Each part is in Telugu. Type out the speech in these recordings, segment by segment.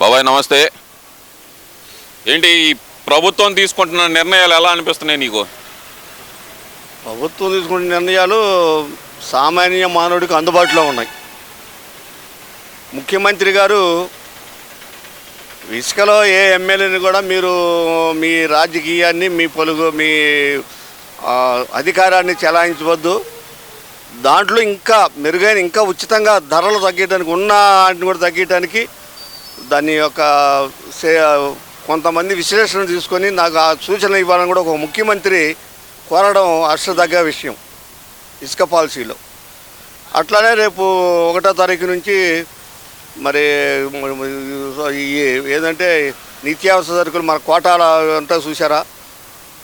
బాబాయ్ నమస్తే. ఏంటి ఈ ప్రభుత్వం తీసుకుంటున్న నిర్ణయాలు ఎలా అనిపిస్తున్నాయి నీకు? ప్రభుత్వం తీసుకుంటున్న నిర్ణయాలు సామాన్య మానవుడికి అందుబాటులో ఉన్నాయి. ముఖ్యమంత్రి గారు ఇసుకలో ఏ ఎమ్మెల్యేని కూడా మీరు మీ రాజకీయాన్ని మీ పొలుగు మీ అధికారాన్ని చెలాయించవద్దు. దాంట్లో ఇంకా మెరుగైన ఇంకా ఉచితంగా ధరలు తగ్గడానికి ఉన్న వాటిని కూడా తగ్గడానికి దాని యొక్క సే- కొంతమంది విశ్లేషణ తీసుకొని నాకు ఆ సూచన ఇవ్వాలని కూడా ఒక ముఖ్యమంత్రి కోరడం హర్షదగ్గ విషయం ఇసుక పాలసీలో. అట్లానే రేపు ఒకటో తారీఖు నుంచి మరి ఏంటంటే ఏదంటే నిత్యావసర సరుకులు మన కోటాల అంతా చూసారా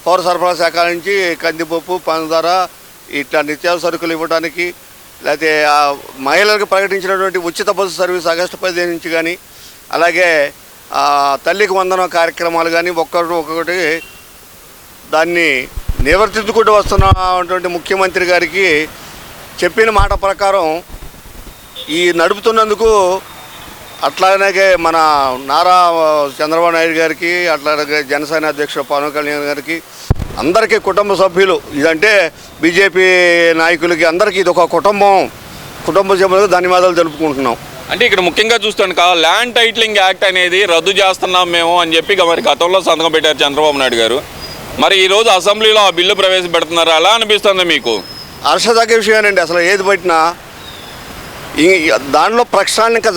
పౌర సరఫరా శాఖ నుంచి కందిపప్పు పంచదార ఇట్లా నిత్యావసర సరుకులు ఇవ్వడానికి లేకపోతే మహిళలకు ప్రకటించినటువంటి ఉచిత బస్సు సర్వీస్ ఆగస్టు పదిహేను నుంచి కానీ అలాగే తల్లికి వందనం కార్యక్రమాలు కానీ ఒక్కొక్కటి ఒక్కొక్కటి దాన్ని నివర్తించుకుంటూ వస్తున్నటువంటి ముఖ్యమంత్రి గారికి చెప్పిన మాట ప్రకారం ఈ నడుపుతున్నందుకు అట్లాగే మన నారా చంద్రబాబు నాయుడు గారికి అట్లాగే జనసేన అధ్యక్షుడు పవన్ కళ్యాణ్ గారికి అందరికీ కుటుంబ సభ్యులు. ఇదంటే బీజేపీ నాయకులకి అందరికీ ఇది ఒక కుటుంబం. కుటుంబ సభ్యులకు ధన్యవాదాలు తెలుపుకుంటున్నాం. అంటే ఇక్కడ ముఖ్యంగా చూస్తాను కా ల్యాండ్ టైటిలింగ్ యాక్ట్ అనేది రద్దు చేస్తున్నాం మేము అని చెప్పి మరి గతంలో సంతకం పెట్టారు చంద్రబాబు నాయుడు గారు. మరి ఈ రోజు అసెంబ్లీలో ఆ బిల్లు ప్రవేశపెడుతున్నారు ఎలా అనిపిస్తుంది మీకు? హర్షదగ్గ విషయమేనండి అసలు ఏది పట్టినా. ఈ- దానిలో ప్రక్షాళన ఇంకా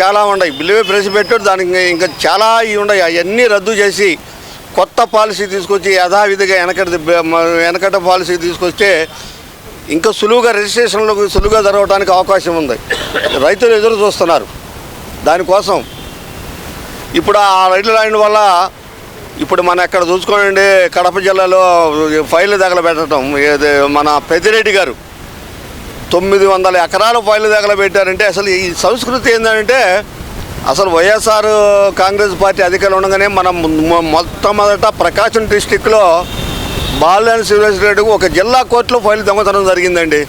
చాలా ఉన్నాయి. బిల్లు ప్రవేశపెట్టారు దానికి ఇంకా చాలా ఇవి ఉన్నాయి. అవన్నీ రద్దు చేసి కొత్త పాలసీ తీసుకొచ్చి యథావిధిగా వెనకటి వెనకట పాలసీ తీసుకొస్తే ఇంకా సులువుగా రిజిస్ట్రేషన్లో సులువుగా జరగడానికి అవకాశం ఉంది. రైతులు ఎదురు చూస్తున్నారు. దానికోసం ఇప్పుడు ఆ రైలు లైన్ వల్ల ఇప్పుడు మన ఎక్కడ చూసుకోండి కడప జిల్లాలో ఫైళ్ళు తగలబెట్టడం ఏది మన పెద్దిరెడ్డి గారు తొమ్మిది వందల ఎకరాల ఫైళ్ళు తగలబెట్టారంటే అసలు ఈ సంస్కృతి ఏంటంటే అసలు వైఎస్ఆర్ కాంగ్రెస్ పార్టీ అధికారులు ఉండగానే మనం మొట్టమొదట ప్రకాశం డిస్టిక్లో బాలినేని శ్రీనివాసరెడ్డికి ఒక జిల్లా కోర్టులో ఫైల్ దొంగతనం జరిగిందండి.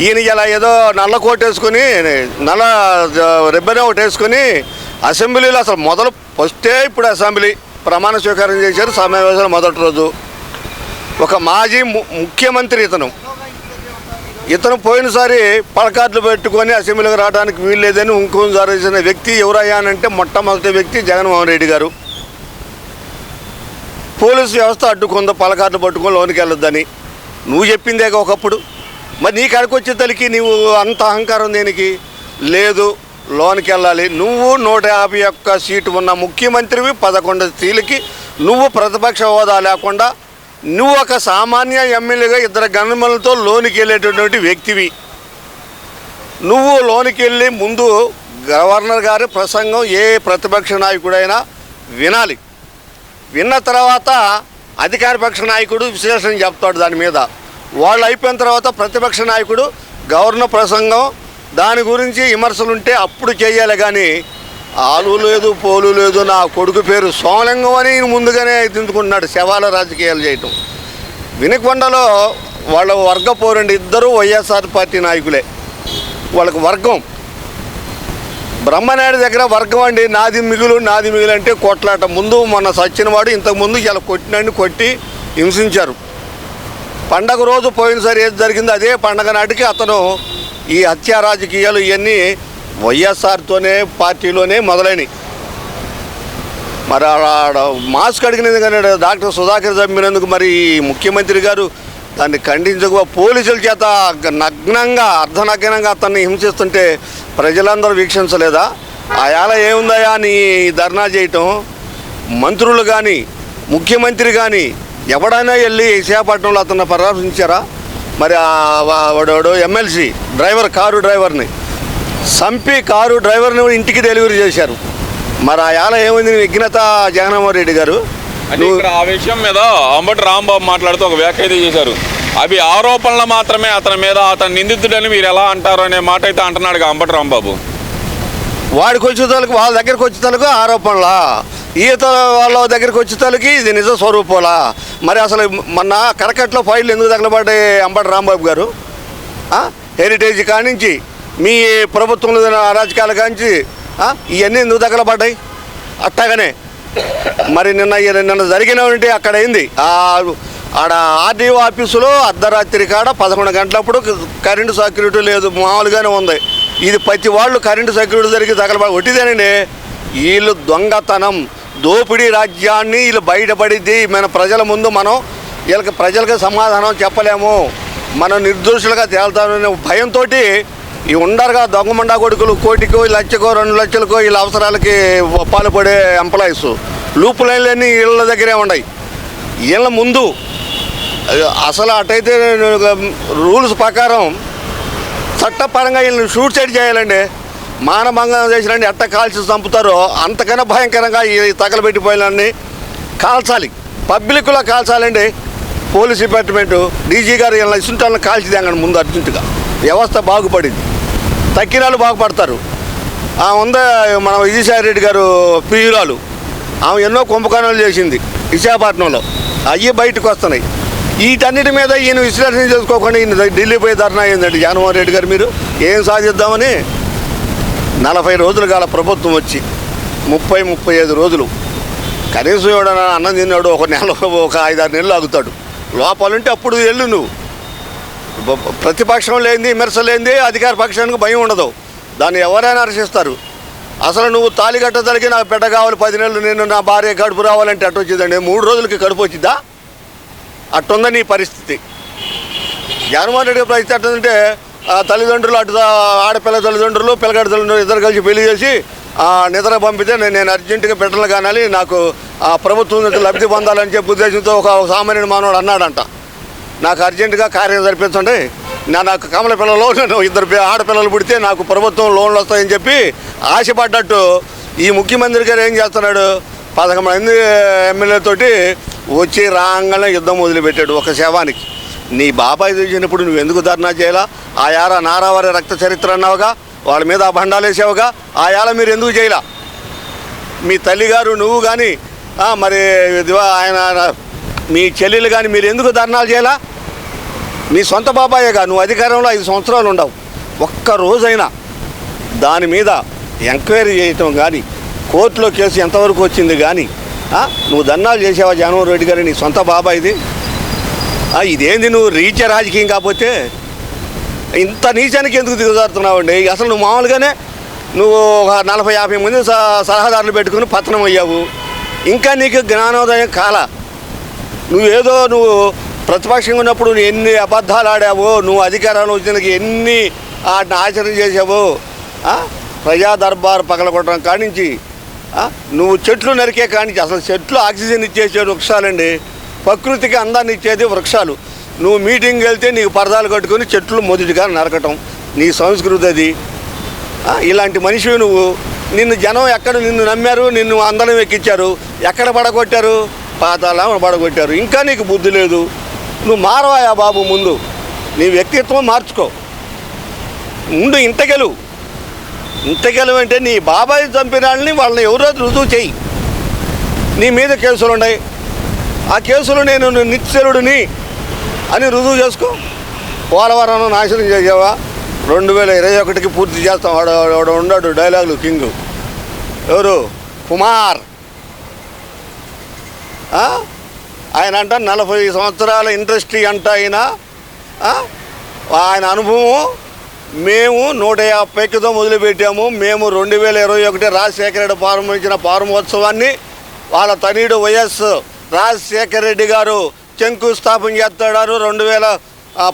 ఈయన ఇలా ఏదో నల్ల కోట్ వేసుకుని నల్ల రిబ్బన్ ఒకటి వేసుకుని అసెంబ్లీలో అసలు మొదలు ఫస్టే ఇప్పుడు అసెంబ్లీ ప్రమాణ స్వీకారం చేశారు సమావేశాలు మొదటి రోజు. ఒక మాజీ ము- ముఖ్యమంత్రి ఇతను. ఇతను పోయినసారి పలకాట్లు పెట్టుకొని అసెంబ్లీకి రావడానికి వీల్లేదని ఇంకోసారి చేసిన వ్యక్తి ఎవరయ్యానంటే మొట్టమొదటి వ్యక్తి జగన్మోహన్ రెడ్డి గారు. పోలీసు వ్యవస్థ అడ్డుకుందో పలకార్లు పట్టుకొని లోనికి వెళ్ళొద్దని. నువ్వు చెప్పిందే ఒకప్పుడు. మరి నీ కాడికి వచ్చే తల్లికి నీవు అంత అహంకారం దేనికి? లేదు లోనికి వెళ్ళాలి. నువ్వు నూట యాభై ఒక్క సీటు ఉన్న ముఖ్యమంత్రివి పదకొండు సీలకి నువ్వు ప్రతిపక్ష హోదా లేకుండా నువ్వు ఒక సామాన్య ఎమ్మెల్యేగా ఇద్దరు గణములతో లోనికి వెళ్ళేటటువంటి వ్యక్తివి. నువ్వు లోనికి వెళ్ళి ముందు గవర్నర్ గారి ప్రసంగం ఏ ప్రతిపక్ష నాయకుడైనా వినాలి. విన్న తర్వాత అధికార పక్ష నాయకుడు విశ్లేషణ చెప్తాడు దాని మీద. వాళ్ళు అయిపోయిన తర్వాత ప్రతిపక్ష నాయకుడు గవర్నర్ ప్రసంగం దాని గురించి విమర్శలు ఉంటే అప్పుడు చేయాలి కానీ ఆలు లేదు పోలు లేదు నా కొడుకు పేరు సోమలింగం అని ముందుగానే దించుకుంటున్నాడు శవాల రాజకీయాలు చేయటం. వినకొండలో వాళ్ళ వర్గ పోరండి ఇద్దరు వైఎస్ఆర్ పార్టీ నాయకులే. వాళ్ళకి వర్గం బ్రహ్మనాయుడు దగ్గర వర్గం అండి. నాది మిగులు నాది మిగులు అంటే కొట్లాట. ముందు మొన్న సచ్చినవాడు ఇంతకు ముందు ఇలా కొట్టినండి కొట్టి హింసించారు. పండగ రోజు పోయినసారి ఏది జరిగింది అదే పండగ నాటికి అతను ఈ హత్యా రాజకీయాలు ఇవన్నీ వైఎస్ఆర్తోనే పార్టీలోనే మొదలైనవి మరి ఆడ మాస్క్ అడిగినందుకు కానీ డాక్టర్ సుధాకర్ చంపినందుకు మరి ముఖ్యమంత్రి గారు దాన్ని ఖండించక పోలీసుల చేత నగ్నంగా అర్ధనగ్నంగా అతన్ని హింసిస్తుంటే ప్రజలందరూ వీక్షించలేదా? ఆ ఏముందయా అని ధర్నా చేయటం? మంత్రులు కానీ ముఖ్యమంత్రి కానీ ఎవడైనా వెళ్ళి విశాఖపట్నంలో అతను పరామర్శించారా? మరి వా- వాడు ఎమ్మెల్సీ డ్రైవర్ కారు డ్రైవర్ని. చంపి కారు డ్రైవర్ని ఇంటికి డెలివరీ చేశారు. మరి ఆ ఏళ ఏముంది విఘ్నత జగన్మోహన్ రెడ్డి గారు. అంటే ఇక్కడ ఆ విషయం మీద అంబటి రాంబాబు మాట్లాడుతూ ఒక వ్యాఖ్య అయితే చేశారు. అవి ఆరోపణలు మాత్రమే అతని మీద అతను నిందితుడని మీరు ఎలా అంటారు అనే మాట అయితే అంటున్నాడు అంబటి రాంబాబు. వాడికి వచ్చేతలకు వాళ్ళ దగ్గరికి వచ్చేతలకు ఆరోపణలా? ఈత వాళ్ళ దగ్గరికి వచ్చేతలకి ఇది నిజ స్వరూపంలా? మరి అసలు మొన్న కరకట్లో ఫైల్ ఎందుకు తగలబడ్డాయి అంబటి రాంబాబు గారు? హెరిటేజ్ కానించి మీ ప్రభుత్వంలో అరాజకాల కానించి? ఇవన్నీ ఎందుకు తగలబడ్డాయి? అట్టగానే మరి నిన్న నిన్న జరిగినటువంటి అక్కడ అయింది ఆడ ఆర్డీఓ ఆఫీసులో అర్ధరాత్రి కాడ పదకొండు గంటలప్పుడు కరెంటు సెక్యూరిటీ లేదు మామూలుగానే ఉంది. ఇది ప్రతి వాళ్ళు కరెంటు సెక్యూరిటీ జరిగి తగలబడి ఒట్టిదేనండి. వీళ్ళు దొంగతనం దోపిడీ రాజ్యాన్ని వీళ్ళు బయటపడిద్ది మన ప్రజల ముందు మనం వీళ్ళకి ప్రజలకు సమాధానం చెప్పలేము. మనం నిర్దోషులుగా తేలుతామనే భయంతో ఈ ఉండరుగా దొంగమండా కొడుకులు కోటికో లక్షకో రెండు లక్షలకో వీళ్ళ అవసరాలకి పాల్పడే ఎంప్లాయీస్ లూప్ లైన్లన్నీ వీళ్ళ దగ్గరే ఉన్నాయి. వీళ్ళ ముందు అసలు అటైతే రూల్స్ ప్రకారం చట్టపరంగా వీళ్ళని షూట్సైడ్ చేయాలండి. మానభంగం చేసినండి ఎట్ట కాల్చి చంపుతారో అంతకన్నా భయంకరంగా ఈ తగలబెట్టిపోయినని కాల్చాలి. పబ్లిక్లో కాల్చాలండి. పోలీస్ డిపార్ట్మెంటు డీజీ గారు ఇలా ఇసుంటాలను కాల్చి తెంగండి ముందు అర్జెంటుగా. వ్యవస్థ బాగుపడింది. తక్కినాలు బాగుపడతారు ఆమె ఉందా మన విజయసాయి రెడ్డి గారు ప్రియురాలు. ఆమె ఎన్నో కుంభకోణాలు చేసింది విశాఖపట్నంలో. అవి బయటకు వస్తున్నాయి. వీటన్నిటి మీద ఈయన విశ్లేషణ చేసుకోకుండా ఈయన ఢిల్లీ పోయి ధర్నా అయిందండి జగన్మోహన్ రెడ్డి గారు మీరు ఏం సాధిద్దామని? నలభై రోజులు కాల ప్రభుత్వం వచ్చి ముప్పై ముప్పై ఐదు రోజులు కనీసం ఎవడన్నా అన్నం తిన్నాడు ఒక నెల ఒక ఐదారు నెలలు ఆగుతాడు. లోపాలుంటే అప్పుడు వెళ్ళు నువ్వు. ప్రతిపక్షం లేనిది విమర్శ లేనిది అధికార పక్షానికి భయం ఉండదు. దాన్ని ఎవరైనా హర్షిస్తారు అసలు నువ్వు తాళి కట్టదలికి నాకు బిడ్డ కావాలి పది నెలలు నేను నా భార్య కడుపు రావాలంటే అట్టు వచ్చిందండి. మూడు రోజులకి కడుపు వచ్చిందా? అట్టుందా నీ పరిస్థితి? జగన్మోహన్ రెడ్డి పరిస్థితి అట్టుందంటే ఆ తల్లిదండ్రులు అటు ఆడపిల్ల తల్లిదండ్రులు పిల్లగాడి తల్లిదండ్రులు ఇద్దరు కలిసి పెళ్ళి చేసి ఆ నిద్ర పంపితే నేను నేను అర్జెంటుగా బిడ్డలు కానాలి నాకు ఆ ప్రభుత్వం నుంచి లబ్ధి పొందాలని చెప్పి ఉద్దేశంతో ఒక ఒక సామాన్యుడు మానవుడు అన్నాడంట. నాకు అర్జెంటుగా కార్యం జరిపించండి. నా నాకు కమల పిల్లలు నేను ఇద్దరు ఆడపిల్లలు పుడితే నాకు ప్రభుత్వం లోన్లు వస్తాయని చెప్పి ఆశపడ్డట్టు ఈ ముఖ్యమంత్రి గారు ఏం చేస్తున్నాడు? పదకొండు మంది ఎమ్మెల్యేతోటి వచ్చి రాగానే యుద్ధం మొదలుపెట్టాడు ఒక శవానికి. నీ బాబాయ్ చూసినప్పుడు నువ్వు ఎందుకు ధర్నా చేయాలా? ఆ యార నారావారి రక్త చరిత్ర అన్నావుగా? వాళ్ళ మీద ఆ బండాలు ఆ యాల మీరు ఎందుకు చేయలా? మీ తల్లిగారు నువ్వు కానీ మరి ఆయన మీ చెల్లెలు కానీ మీరు ఎందుకు ధర్నాలు చేయాలా? నీ సొంత బాబాయేగా నువ్వు అధికారంలో ఐదు సంవత్సరాలు ఉండవు. ఒక్క రోజైనా దాని మీద ఎంక్వైరీ చేయటం కానీ కోర్టులో కేసు ఎంతవరకు వచ్చింది కానీ నువ్వు ధర్నాలు చేసావా జగన్మోహన్ రెడ్డి గారు నీ సొంత బాబా ఇది ఇదేంది నువ్వు రీచ రాజకీయం కాకపోతే? ఇంత నీచానికి ఎందుకు దిగజారుతున్నావండి? అసలు నువ్వు మామూలుగానే నువ్వు ఒక నలభై యాభై మంది సలహాదారులు పెట్టుకుని పతనం అయ్యావు. ఇంకా నీకు జ్ఞానోదయం కాల. నువ్వేదో నువ్వు ప్రతిపక్షంగా ఉన్నప్పుడు నువ్వు ఎన్ని అబద్ధాలు ఆడావో నువ్వు అధికారంలో వచ్చినకి ఎన్ని వాటిని ఆచరణ చేసావో ప్రజా దర్బార్ పగలగొట్టడం కానించి నువ్వు చెట్లు నరికే కానించి అసలు చెట్లు ఆక్సిజన్ ఇచ్చేసే వృక్షాలండి. ప్రకృతికి అందాన్ని ఇచ్చేది వృక్షాలు. నువ్వు మీటింగ్ వెళ్తే నీకు పరదాలు కట్టుకొని చెట్లు మొదటిగా నరకటం. నీ సంస్కృతి అది. ఇలాంటి మనిషివి నువ్వు. నిన్ను జనం ఎక్కడ నిన్ను నమ్మారు నిన్ను అందరం ఎక్కించారు. ఎక్కడ పడగొట్టారు? పాతాళ పడగొట్టారు. ఇంకా నీకు బుద్ధి లేదు. నువ్వు మారవాయా బాబు ముందు. నీ వ్యక్తిత్వం మార్చుకో. ముందు ఇంటగెలు ఇంటగెలు అంటే నీ బాబాయ్ చంపిన వాళ్ళని వాళ్ళని ఎవరో రుజువు చెయ్యి నీ మీద కేసులు ఉన్నాయి. ఆ కేసులు నేను నిత్యరుడిని అని రుజువు చేసుకో. పోలవరం నాశనం చేసావా? రెండు వేల ఇరవై ఒకటికి పూర్తి చేస్తాం. వాడు వాడు ఉన్నాడు డైలాగులు కింగ్. ఎవరు? కుమార్. ఆయన అంట నలభై సంవత్సరాల ఇండస్ట్రీ అంట ఆయన. ఆయన అనుభవం మేము నూట యాభైకితో మొదలుపెట్టాము. మేము రెండు వేల ఇరవై ఒకటి రాజశేఖర రెడ్డి ప్రారంభించిన ప్రారంభోత్సవాన్ని వాళ్ళ తనయుడు వైఎస్ రాజశేఖర రెడ్డి గారు శంకుస్థాపన చేస్తాడారు. రెండు వేల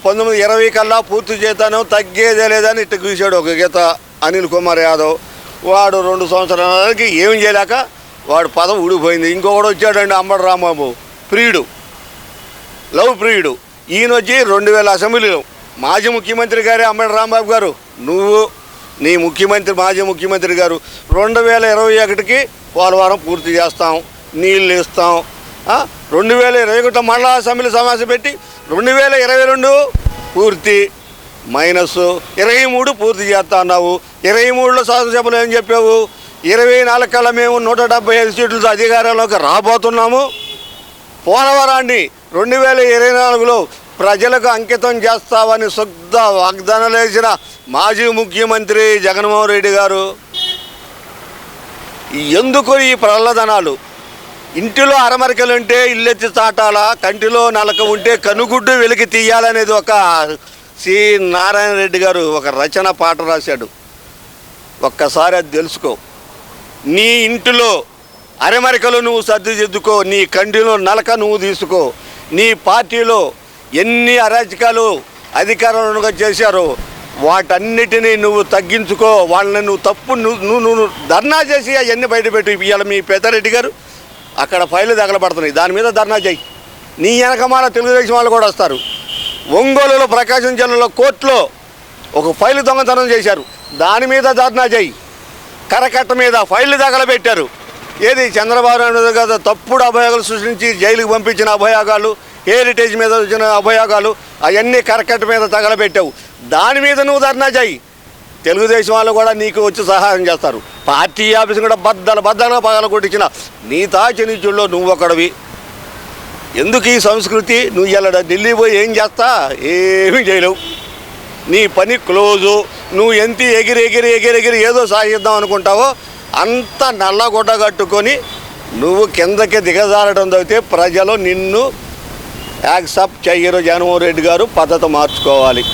పంతొమ్మిది ఇరవై కల్లా పూర్తి చేతాను తగ్గేదే లేదని ఇట్ట చూశాడు ఒక గీత అనిల్ కుమార్ యాదవ్. వాడు రెండు సంవత్సరాలకి ఏం చేయలేక వాడు పదం ఊడిపోయింది. ఇంకొకడు వచ్చాడండి అంబడు రాంబాబు. ప్రియుడు. లవ్ ప్రియుడు. ఈయన వచ్చి రెండు వేల అసెంబ్లీలో మాజీ ముఖ్యమంత్రి గారే అంబడి రాంబాబు గారు. నువ్వు నీ ముఖ్యమంత్రి మాజీ ముఖ్యమంత్రి గారు రెండు వేల ఇరవై ఒకటికి పోలవరం పూర్తి చేస్తాం. నీళ్ళు ఇస్తాం. రెండు వేల ఇరవై ఒకటి మళ్ళా అసెంబ్లీ సమావేశం పెట్టి రెండు వేల ఇరవై రెండు పూర్తి మైనస్ ఇరవై మూడు పూర్తి చేస్తా అన్నావు. ఇరవై మూడులో శాసనసభలో ఏం చెప్పావు? ఇరవై నాలుగు కల్లా మేము నూట డెబ్బై ఐదు సీట్లతో అధికారంలోకి రాబోతున్నాము. పోలవరాన్ని రెండు వేల ఇరవై నాలుగులో ప్రజలకు అంకితం చేస్తామని శుద్ధ వాగ్దానాలు వేసిన మాజీ ముఖ్యమంత్రి జగన్మోహన్ రెడ్డి గారు. ఎందుకు ఈ ప్రల్లదనాలు? ఇంటిలో అరమరికలుంటే ఇల్లెత్తి చాటాల? కంటిలో నలక ఉంటే కనుగుడ్డు వెలికి తీయాలనేది ఒక సి. నారాయణ రెడ్డి గారు ఒక రచన పాట రాశాడు. ఒక్కసారి అది తెలుసుకో. నీ ఇంటిలో అరమరికలు నువ్వు సర్దిదిద్దుకో నీ కంటిలో నలక నువ్వు తీసుకో. నీ పార్టీలో ఎన్ని అరాచకాలు అధికారంలో చేశారో వాటన్నిటినీ నువ్వు తగ్గించుకో. వాళ్ళని నువ్వు తప్పు నువ్వు నువ్వు నువ్వు ధర్నా చేసి అవన్నీ బయటపెట్టి ఇవాళ మీ పెద్దారెడ్డి గారు అక్కడ ఫైలు తగలబడుతున్నాయి. దాని మీద ధర్నా చేయి. నీ వెనకమాల తెలుగుదేశం వాళ్ళు కూడా వస్తారు. ఒంగోలులో ప్రకాశం జిల్లాలో కోర్టులో ఒక ఫైలు దొంగతనం చేశారు. దాని మీద ధర్నా చేయి. కరకట్ట మీద ఫైళ్ళు తగలబెట్టారు. ఏది చంద్రబాబు నాయుడు కదా తప్పుడు అభయోగాలు సృష్టించి జైలుకు పంపించిన అభయోగాలు హెరిటేజ్ మీద వచ్చిన అభయోగాలు అవన్నీ కరకట్ట మీద తగలబెట్టావు. దాని మీద నువ్వు ధర్నా చేయి. తెలుగుదేశం వాళ్ళు కూడా నీకు వచ్చి సహాయం చేస్తారు. పార్టీ ఆఫీస్ కూడా బద్దలు బద్దలుగా పగల కొట్టించిన నీ తాచినిచుల్లో నువ్వు ఒకడివి. ఎందుకు ఈ సంస్కృతి? నువ్వు ఇలా ఢిల్లీ పోయి ఏం చేస్తా? ఏమీ చేయలేవు. నీ పని క్లోజు. నువ్వు ఎంత ఎగిరి ఎగిరి ఎగిరి ఎగిరి ఏదో సాగిద్దాం అనుకుంటావో అంత నల్లగొడ్డ కట్టుకొని నువ్వు కిందకి దిగజారడం తగ్గితే ప్రజలు నిన్ను యాక్సెప్ట్ చెయ్యరు జగన్మోహన్ రెడ్డి గారు. పద్ధతి మార్చుకోవాలి.